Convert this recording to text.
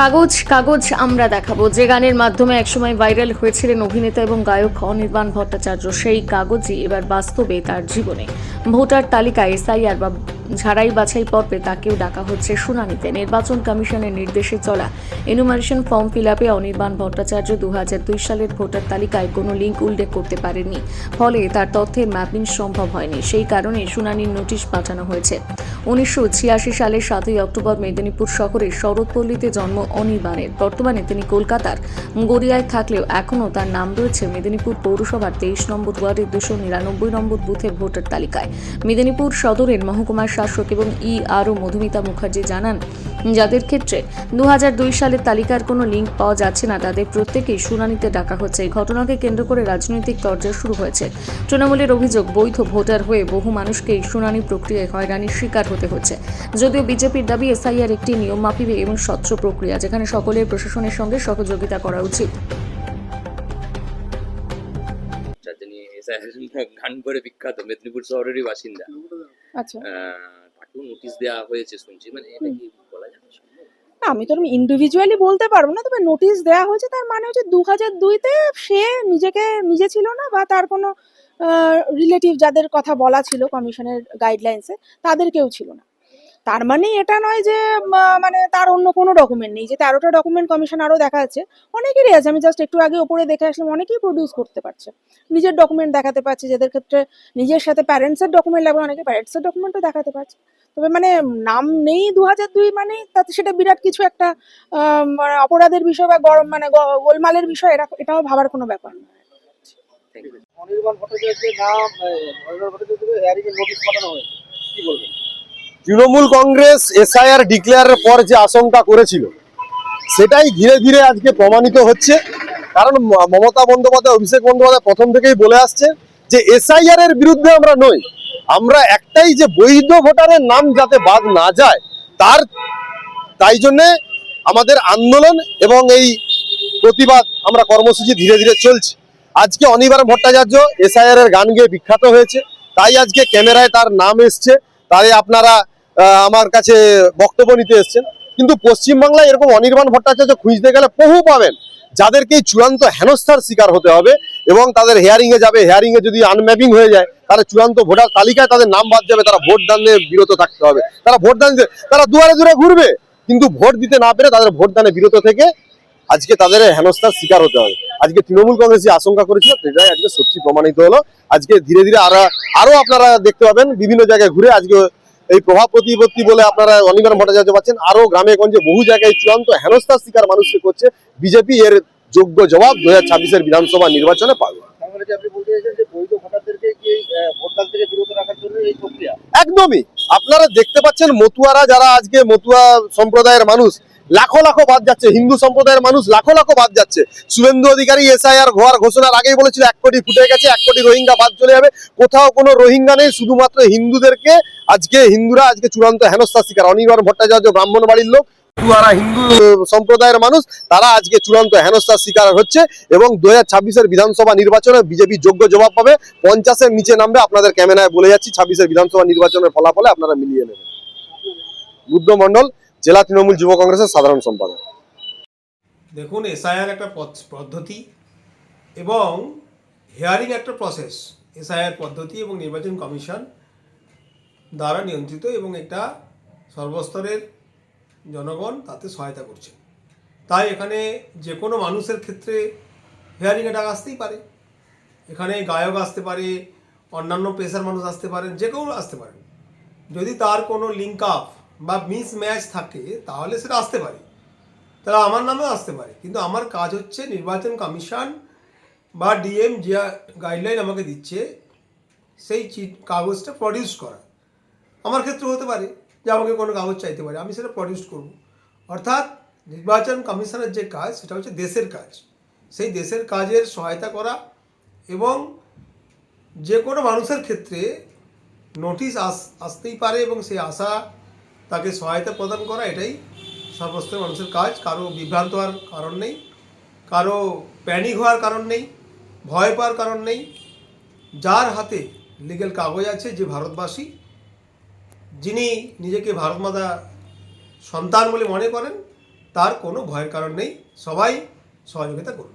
কাগজ কাগজ আমরা দেখাবো। যে গানের মাধ্যমে একসময় ভাইরাল হয়েছিলেন অভিনেতা এবং গায়ক অনির্বাণ ভট্টাচার্য, সেই কাগজই এবার বাস্তবে তার জীবনে। ভোটার তালিকায় এসআইআর বা ঝাড়াই বাছাই পর্বে তাকেও ডাকা হচ্ছে শুনানিতে। নির্বাচন কমিশনের নির্দেশে চলা এনুমারেশন ফর্ম ফিল আপে অনির্বাণ ভট্টাচার্য দু সালের ভোটার তালিকায় কোনো লিঙ্ক উল্লেখ করতে পারেননি। ফলে তার তথ্যের ম্যাপিং সম্ভব হয়নি। সেই কারণে শুনানির নোটিশ পাঠানো হয়েছে। উনিশশো ছিয়াশি সালের সাতই অক্টোবর মেদিনীপুর শহরের শরৎপল্লীতে জন্ম অনির্বাণের। বর্তমানে তিনি কলকাতার গড়িয়ায় থাকলেও এখনও তার নাম রয়েছে মেদিনীপুর পৌরসভার তেইশ নম্বর ওয়ার্ডের দুশো নিরানব্বই নম্বর বুথের ভোটার তালিকায়। মেদিনীপুর সদরের মহকুমার শাসক এবং ই আরও মধুমিতা মুখার্জি জানান, যাদের ক্ষেত্রে দু সালের তালিকার কোনো লিঙ্ক পাওয়া যাচ্ছে না, তাদের প্রত্যেকেই শুনানিতে ডাকা হচ্ছে। এই ঘটনাকে কেন্দ্র করে রাজনৈতিক তরজা শুরু হয়েছে। তৃণমূলের অভিযোগ, বৈধ ভোটার হয়ে বহু মানুষকে এই শুনানি প্রক্রিয়ায় হয়রানির শিকার হতে হচ্ছে যদিও বিজেপির দাবি, এসআইআর একটি নিয়মমাফিক এবং স্বচ্ছ প্রক্রিয়া, যেখানে সকলের প্রশাসনের সঙ্গে সহযোগিতা করা উচিত। গান করে বিখ্যাত মেদিনীপুর শহরেরই বাসিন্দা। তাকেও নোটিশ দেওয়া হয়েছে শুনছি। মানে এটা কি বলা যাবে না, আমি তো ইন্ডিভিজুয়ালি বলতে পারব না তবে নোটিশ দেওয়া হয়েছে তার মানে হচ্ছে দু হাজার দুইতে সে নিজেকে নিজে ছিল না বা তার কোনো রিলেটিভ যাদের কথা বলা ছিল কমিশনের গাইডলাইন্সে তাদের কেউ ছিল না। তার মানে এটা নয় যে মানে তার অন্য কোনো ডকুমেন্ট নেই। যে তেরোটা ডকুমেন্ট কমিশন আরও দেখা যাচ্ছে অনেকেরই আছে। আমি জাস্ট একটু আগে ওপরে দেখে আসলাম, অনেকেই প্রডিউস করতে পারছে। নিজের ডকুমেন্ট দেখাতে পারছে, যাদের ক্ষেত্রে নিজের সাথে প্যারেন্টসের ডকুমেন্ট লাগবে, অনেকে প্যারেন্টসের ডকুমেন্টও দেখাতে পারছে। তবে মানে নাম নেই দু হাজার দুই মানে তাতে সেটা বিরাট কিছু একটা মানে অপরাধের বিষয় বা গরম মানে গোলমালের বিষয়, এরা, এটাও ভাবার কোনো ব্যাপার নয়। অনির্বাণ ভট্টাচার্যের নাম অনির্বাণ ভট্টাচার্যকে হেয়ারিং নোটিশ পাঠানো হয়েছে। কি বলবেন? তৃণমূল কংগ্রেস, এসআইআর ডিক্লেয়ারের পর যে আশঙ্কা করেছিল, সেটাই ধীরে ধীরে আজকে প্রমাণিত হচ্ছে। কারণ মমতা বন্দ্যোপাধ্যায়, অভিষেক বন্দ্যোপাধ্যায় প্রথম থেকেই বলে আসছে যে, এসআইআর এর বিরুদ্ধে আমরা নই। আমরা একটাই যে বৈধ ভোটারের নাম যাতে বাদ না যায়, তার, তাই জন্যে আমাদের আন্দোলন এবং এই প্রতিবাদ আমরা কর্মসূচি ধীরে ধীরে চলছে। আজকে অনিবার ভট্টাচার্য এসআইআর এর গান গেয়ে বিখ্যাত হয়েছে। তাই আজকে ক্যামেরায় তার নাম এসছে। তাই আপনারা আমার কাছে বক্তব্য নিতে এসছেন। কিন্তু পশ্চিমবাংলায় এরকম অনির্বাণ ভট্টাচার্য খুঁজতে গেলে বহু পাবেন। যাদেরকে এই চূড়ান্ত হেনস্থার শিকার হতে হবে এবং তাদের হেয়ারিং এ যাবে হেয়ারিং এ যদি আনম্যাপিং হয়ে যায় তাহলে চূড়ান্ত ভোটার তালিকায় তাদের নাম বাদ যাবে, তারা ভোট দানে বিরত থাকতে হবে। তারা ভোট দান তারা দুয়ারে দুয়ারে ঘুরবে, কিন্তু ভোট দিতে না পেরে তাদের ভোট দানে বিরত থেকে আজকে তাদের হেনস্থার শিকার হতে হবে। আজকে তৃণমূল কংগ্রেস যে আশঙ্কা করেছিল, সেটাই আজকে সত্যি প্রমাণিত হলো। আজকে ধীরে ধীরে আরও আরও আপনারা দেখতে পাবেন, বিভিন্ন জায়গায় ঘুরে আজকে এই প্রভাব প্রতিপত্তি বলে আপনারা অনিবার ভট্টাচার্য পাচ্ছেন। আরও গ্রামে গঞ্জে বহু জায়গায় চূড়ান্ত হেনস্থার শিকার মানুষকে করছে বিজেপি। এর যোগ্য জবাব দু হাজার ছাব্বিশের বিধানসভা নির্বাচনে পাবে একদমই। আপনারা দেখতে পাচ্ছেন মতুয়ারা যারা আজকে মতুয়া সম্প্রদায়ের মানুষ লাখো লাখো বাদ যাচ্ছে। হিন্দু সম্প্রদায়ের মানুষ লাখো লাখো বাদ যাচ্ছে। শুভেন্দু অধিকারী, এসআইআর হওয়ার ঘোষণার আগেই বলেছিল, এক কোটি ফুটে গেছে, এক কোটি রোহিঙ্গা বাদ চলে যাবে। কোথাও কোনো রোহিঙ্গা নেই, শুধুমাত্র হিন্দুদেরকে আজকে হিন্দুরা আজকে চূড়ান্ত হেনস্থার শিকার। অনির্বাণ ভট্টাচার্য ব্রাহ্মণ বাড়ির লোক হিন্দু সম্প্রদায়ের মানুষ, তারা আজকে চূড়ান্ত হেনস্থার শিকার হচ্ছে এবং দু হাজার বিধানসভা নির্বাচনে বিজেপি যোগ্য জবাব পাবে। পঞ্চাশের নিচে নামবে, আপনাদের ক্যামেরায় বলে যাচ্ছি, ছাব্বিশের বিধানসভা নির্বাচনের ফলাফলে আপনারা মিলিয়ে নেবেন। বুদ্ধ মণ্ডল জেলা তৃণমূল যুব কংগ্রেসের সাধারণ সম্পাদক। দেখুন এসআইআর একটা পদ্ধতি এবং হেয়ারিং একটা প্রসেস এসআইআর পদ্ধতি এবং নির্বাচন কমিশন দ্বারা নিয়ন্ত্রিত এবং এটা সর্বস্তরের জনগণ তাতে সহায়তা করছে। তাই এখানে যে কোনো মানুষের ক্ষেত্রে হেয়ারিংয়ে ডাক আসতেই পারে। এখানে গায়ক আসতে পারে, অন্যান্য পেশার মানুষ আসতে পারেন, যে কেউ আসতে পারেন। যদি তার কোনো লিঙ্ক আপ বা মিস ম্যাচ থাকে, তাহলে সেটা আসতে পারে। তারা আমার নামেও আসতে পারে। কিন্তু আমার কাজ হচ্ছে নির্বাচন কমিশন বা ডিএম যে গাইডলাইন আমাকে দিচ্ছে, সেই চিট, কাগজটা প্রডিউস করা। আমার ক্ষেত্রে হতে পারে যে আমাকে কোনো কাগজ চাইতে পারে, আমি সেটা প্রডিউস করব। অর্থাৎ নির্বাচন কমিশনের যে কাজ, সেটা হচ্ছে দেশের কাজ। সেই দেশের কাজের সহায়তা করা এবং যে কোনো মানুষের ক্ষেত্রে নোটিশ আস, আসতেই পারে এবং সেই আশা তাকে সহায়তা প্রদান করা এটাই সর্বস্তরের মানুষের কাজ। কারও বিভ্রান্ত হওয়ার কারণ নেই, কারও প্যানিক হওয়ার কারণ নেই, ভয় পাওয়ার কারণ নেই। যার হাতে লিগেল কাগজ আছে যে ভারতবাসী, যিনি নিজেকে ভারত মাতা সন্তান বলে মনে করেন, তার কোনো ভয়ের কারণ নেই। সবাই সহযোগিতা করুন।